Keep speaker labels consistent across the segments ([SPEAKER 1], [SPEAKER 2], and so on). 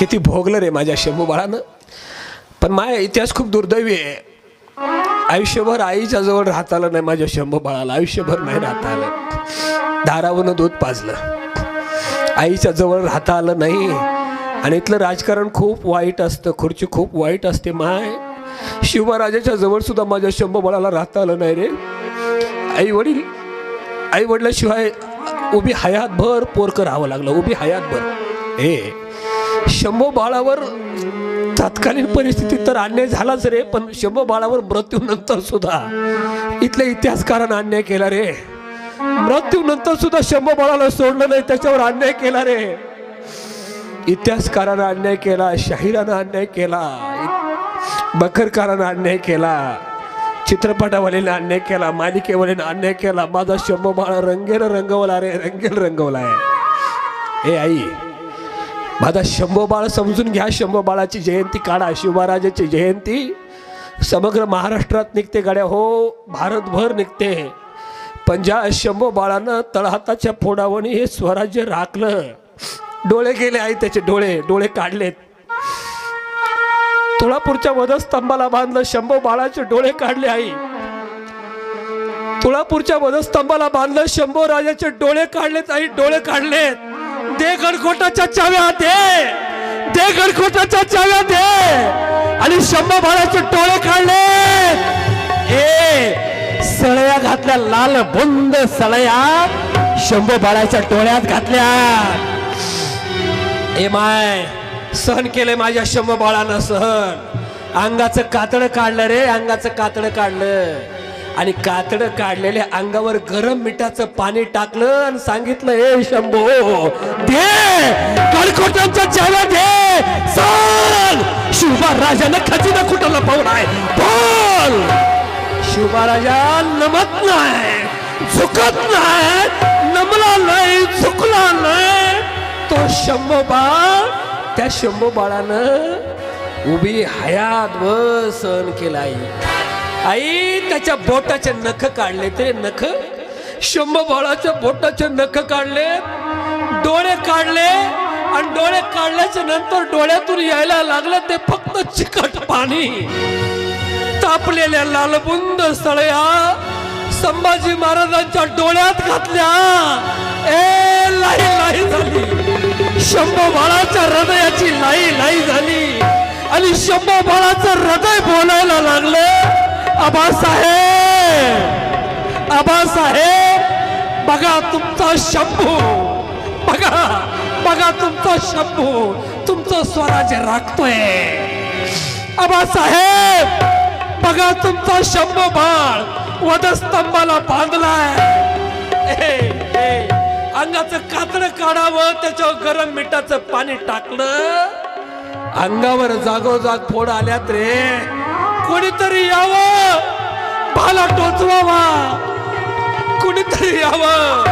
[SPEAKER 1] किती भोगलं रे माझ्या शंभू बाळानं. पण माझा इतिहास खूप दुर्दैवी आहे. आयुष्यभर आईच्या जवळ राहता आलं नाही माझ्या शंभू बाळाला. आयुष्यभर नाही राहता आलं. दारावनं दूध पाजलं. आईच्या जवळ राहता आलं नाही. आणि इथलं राजकारण खूप वाईट असतं. खुर्ची खूप वाईट असते माय. शिवराजाच्या जवळ सुद्धा माझ्या शंभू बाळाला राहता आलं नाही रे. आई वडील आई वडिलाशिवाय उभी हयातभर पोरकं राहावं लागलं. उभी हयातभर हे शंभो बाळावर तत्कालीन परिस्थितीत तर अन्याय झालाच रे पण शंभो बाळावर मृत्यूनंतर सुद्धा. इथल्या इतिहासकारानं अन्याय केला रे. मृत्यूनंतर सुद्धा शंभो बाळाला सोडलं नाही त्याच्यावर अन्याय केला रे. इतिहासकारानं अन्याय केला शाहिरानं अन्याय केला बखरकारानं अन्याय केला चित्रपटावालीने अन्याय केला मालिकेवालीने अन्याय केला माझा शंभो बाळा रंगेल रंगवला रे रंगेल रंगवला आहे हे आई माझा शंभो बाळ समजून घ्या शंभो बाळाची जयंती काढा शिवमहाराजाची जयंती. समग्र महाराष्ट्रात निघते गाड्या हो भारतभर निघते. पण ज्या शंभो बाळानं तळहाताच्या फोडावणी हे स्वराज्य राखलं डोळे गेले आई त्याचे डोळे डोळे काढलेत. तुळापूरच्या वधस्तंभाला बांधलं शंभो बाळाचे डोळे काढले आई. तुळापूरच्या वधस्तंभाला बांधलं शंभो राजाचे डोळे काढलेत आई डोळे काढलेत. दे गडकोटाच्या चाव्या दे. दे गडकोटाच्या चाव्या दे. आणि शंभू भाड्याचे टोळे काढले ए सळया घातल्या लाल बुंद सळया शंभू बाळाच्या टोळ्यात घातल्या. ए माय सहन केले माझ्या शंभ बाळानं सहन. अंगाचं कातडं काढलं रे अंगाचं कातडं काढलं. आणि कातडं काढलेल्या अंगावर गरम मिठाचं पाणी टाकलं आणि सांगितलं हे शंभो दे. कळकोटांचा चाव्या दे. चल शिवबा राजानं खजिना कुठं लपवलाय बोल. शिवबा राजा नमत नाही झुकत नाही नमला नाही झुकला नाही. तो शंभोबा त्या शंभो बाळानं उभी हयात व सहन केलाय. आई त्याच्या बोटाचे नख काढले. ते नख शंभबाळाच्या बोटाचे नख काढले डोळे काढले आणि डोळे काढल्याच्या नंतर डोळ्यातून यायला लागलं ते फक्त चिकट पाणी. तापलेल्या लालबुंद सळया संभाजी महाराजांच्या डोळ्यात घातल्या. ए लाई लाई झाली. शंभू बाळाच्या हृदयाची लाई लाई झाली. आणि शंभू बाळाचं हृदय बोलायला लागलं. आबासाहेब आबासाहेब बघा तुमचा शंभू बघा बघा तुमचा शंभू तुमचं स्वराज्य राखतोय. आबासाहेब बघा तुमचा शंभू बाळ वधस्तंभाला बांधलाय. अंगाचं कातड काढावं त्याच्यावर गरम मिठाचं पाणी टाकलं. अंगावर जागोजाग फोड आल्यात रे. कोणीतरी यावं? भाला टोचवावा. कुणीतरी यावं?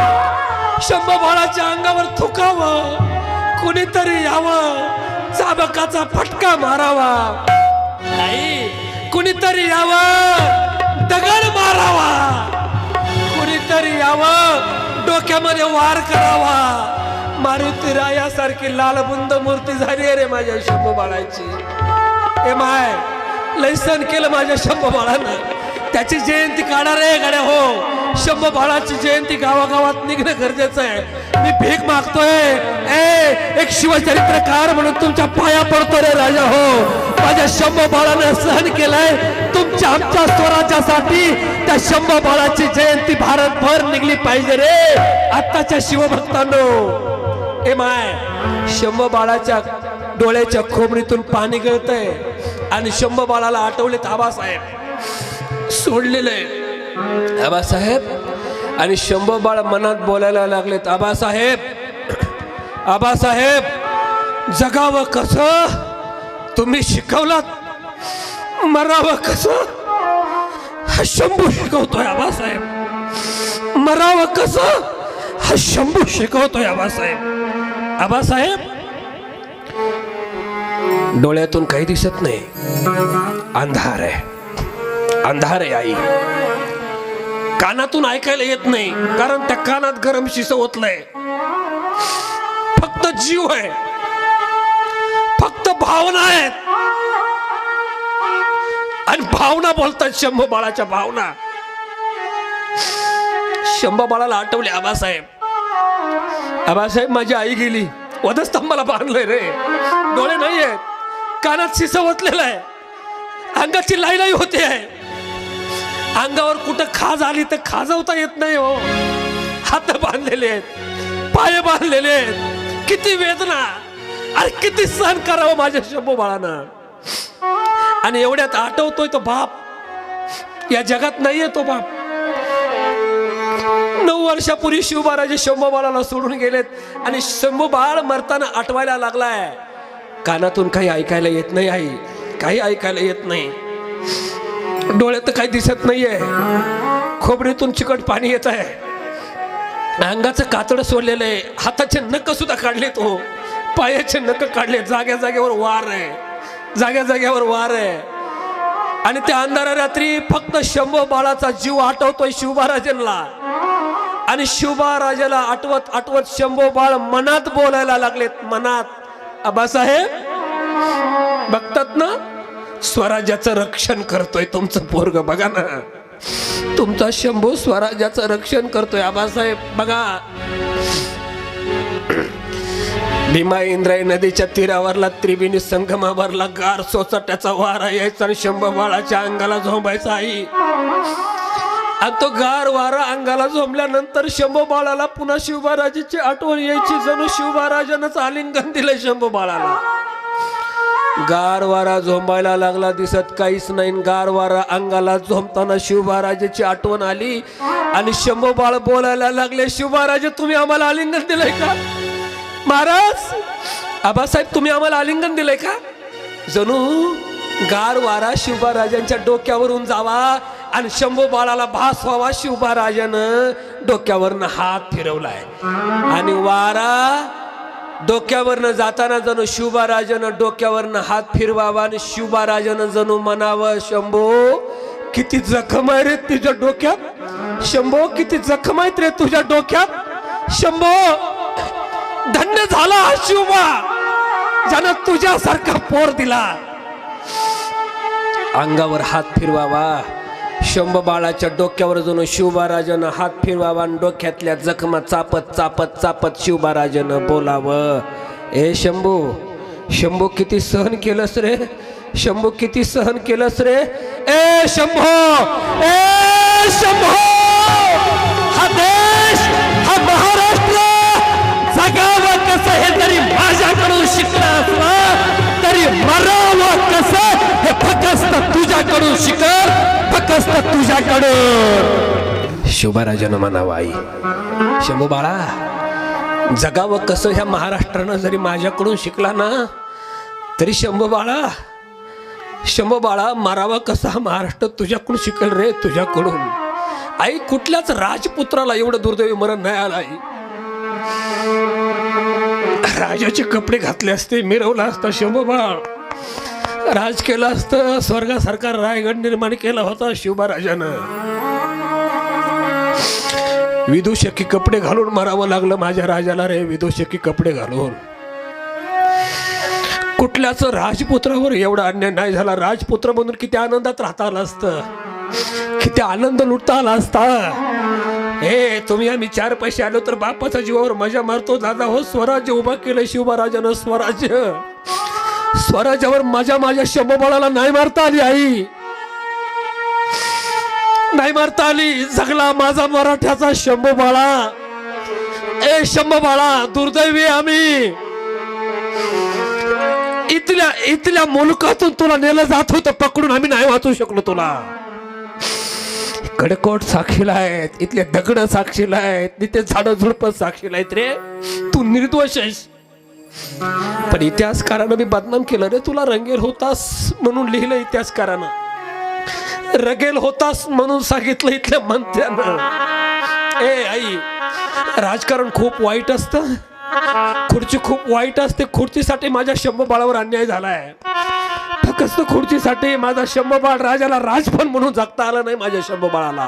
[SPEAKER 1] शंभ बाळाच्या अंगावर थुकावं. कुणीतरी यावं? चाबकाचा फटका मारावा. नाही कुणीतरी यावं? दगड मारावा. कुणीतरी यावं? डोक्यामध्ये वार करावा. मारुती रायासारखी लालबुंद मूर्ती झाली रे माझ्या शंभ बाळाची. ए माय लय सण केलं माझ्या शंभू बाळानं त्याची जयंती काढणार आहे गाड्या हो. शंभू बाळाची जयंती गावागावात निघणं गरजेचं आहे. मी भीक मागतोय. ए एक शिवचरित्रकार म्हणून तुमच्या पाया पडतो रे राजा हो. माझ्या शंभू बाळानं सहन केलंय. तुमच्या आमच्या स्वराज्यासाठी त्या शंभू बाळाची जयंती भारतभर निघली पाहिजे रे. आत्ताच्या शिवभक्तांनो ए माय शंभ बाळाच्या डोळ्याच्या खोबरीतून पाणी गळतंय. आणि शंभ बाळाला आठवलेत आबासाहेब. सोडलेलंय आबासाहेब आणि शंभ बाळ मनात बोलायला लागलेत आबासाहेब आबासाहेब जगावं कसं? तुम्ही शिकवलात? मरावं कसं? हा शंभू शिकवतोय आबासाहेब. मरावं कसं? हा शंभू शिकवतोय आबासाहेब. आबासाहेब डोळ्यातून काही दिसत नाही. अंधार आहे. अंधार आहे आई. कानातून ऐकायला येत नाही कारण त्या कानात गरम शिस ओतलंय फक्त जीव आहे. फक्त भावना आहेत. आणि भावना बोलतात शंभ बाळाच्या भावना. शंभ बाळाला आठवले आबासाहेब. आबासाहेब माझी आई गेली. वधस्तंभाला बांधलंय रे. डोळे नाही आहेत कानात शिसा आहे. अंगाची लाई लाई होते आहे. अंगावर कुठं खाज आली तर खाजवता येत नाही हो. हात बांधलेले आहेत. पाय बांधलेले आहेत. किती वेदना. अरे किती सहन करावं माझ्या शंभू बाळानं. आणि एवढ्यात आठवतोय तो बाप. या जगात नाहीये तो बाप. नऊ वर्षापूर्वी शिवबाराजे शंभू बाळाला सोडून गेलेत. आणि शंभू बाळ मरताना आठवायला लागलाय. कानातून काही ऐकायला येत नाही आई. काही ऐकायला येत नाही. डोळ्यात तर काही दिसत नाहीये. खोबरीतून चिकट पाणी येत आहे. अंगाचं कातड सोडलेलं आहे. हाताचे नक सुद्धा काढले तो हो. पायाचे नक काढले जाग्या जागेवर वार आहे. जाग्या जाग्यावर वार आहे. आणि त्या अंधारा रात्री फक्त शंभो बाळाचा जीव आठवतोय शिवबाराजांना. आणि शिवबाराजाला आठवत आठवत शंभो बाळ मनात बोलायला लागलेत. मनात. आबासाहेब बघतात ना? स्वराज्याचं रक्षण करतोय तुमचं पोरग बघा ना. तुमचा शंभू स्वराज्याचं रक्षण करतोय आबासाहेब बघा. भीमा इंद्राई नदीच्या तीरावरला त्रिवेणी संगमावरला गार सोचाट्याचा वारा यायचा आणि शंभू बाळाच्या अंगाला झोंबायचा आई. आणि तो गार वारा अंगाला झोंबल्यानंतर शंभू बाळाला पुन्हा शिवबाराजीची आठवण यायची. जणू शिवबाराजानंच आलिंगन दिलं शंभू बाळाला. गार वारा झोंबायला लागला दिसत काहीच नाही. गार वारा अंगाला झोंबताना शिवबाराजाची आठवण आली. आणि शंभू बाळ बोलायला लागले शिवबाराजे तुम्ही आम्हाला आलिंगन दिलंय का? महाराज आबासाहेब तुम्ही आम्हाला आलिंगन दिलंय का? जणू गार वारा शिवबाराजांच्या डोक्यावरून जावा. आणि शंभू बाळाला भास व्हावा शिवबाराजानं डोक्यावरनं हात फिरवलाय. आणि वारा डोक्यावरनं जाताना जणू शिवबाराजानं डोक्यावरनं हात फिरवावा आणि शिवबाराजानं जणू म्हणावं शंभो किती जखम आहे रे तुझ्या डोक्यात? शंभो किती जखम आहेत रे तुझ्या डोक्यात? शंभो धन्य झाला हा शिवबा ज्यानं तुझ्यासारखा पोर दिला. अंगावर हात फिरवावा. शंभ बाळाच्या डोक्यावर जणू शिवबाराजानं हात फिरवावा आणि डोक्यातल्या जखमा चापत चापत चापत शिवबाराजानं बोलावं. ए शंभू शंभू किती सहन केलंस रे? शंभू किती सहन केलंस रे? ए शंभो ए शंभो! हा देश हा महाराष्ट्र! जगावं कसं हे जरी माझ्याकडून शिकलं असलं तरी मरावं कसं? तुझ्याकडून. शुभराजन म्हणावं आई शंभू बाळा जगावं कसं ह्या महाराष्ट्रानं जरी माझ्याकडून शिकला ना तरी शंभू बाळा शंभू बाळा मारावा कसा हा महाराष्ट्र तुझ्याकडून शिकल रे तुझ्याकडून. आई कुठल्याच राजपुत्राला एवढं दुर्दैवी मरण नाही आलं आई. राजाचे कपडे घातले असते मिरवला असता शंभू बाळ. राज केलं असतं स्वर्गासारखा रायगड निर्माण केला होता शिवबाराजानं विदूषकी कपडे घालून मारावं लागलं माझ्या राजाला रे विदूषकी कपडे घालून. कुठल्याच राजपुत्रावर एवढा अन्याय नाही झाला. राजपुत्र म्हणून किती आनंदात राहता आलं असतं. किती आनंद लुटता आला असता. हे तुम्ही आम्ही चार पैसे आलो तर बापाच्या जीवावर मजा मारतो. दादा हो स्वराज्य उभा केलं शिवबाराजानं स्वराज्य. स्वराज्यावर माझ्या माझ्या शंभबाळाला नाही मारता आली आई. नाही मारता आली. जगला माझा मराठ्याचा शंभू बाळा ए शंभू बाळा दुर्दैवी आम्ही. इथल्या इथल्या मुलकातून तुला नेलं जात होतं पकडून आम्ही नाही वाचू शकलो तुला. कडकोट साक्षीला आहेत इथले दगड साक्षीला आहेत तिथे झाडं झुडप साक्षीला आहेत रे. तू निर्दोष आहेस. पण इतिहासकारानं मी बदनाम केलं. रे तुला रंगेल होतास म्हणून लिहिलं इतिहासकारानं. रगेल होतास म्हणून सांगितलं इथल्या मंत्र्यानं. ए आई राजकारण खूप वाईट असतं. खुर्ची खूप वाईट असते. खुर्चीसाठी माझ्या शंभू बाळावर अन्याय झालाय. फक्त खुर्चीसाठी माझा शंभू बाळ राजाला राजपण म्हणून जगता आलं नाही माझ्या शंभू बाळाला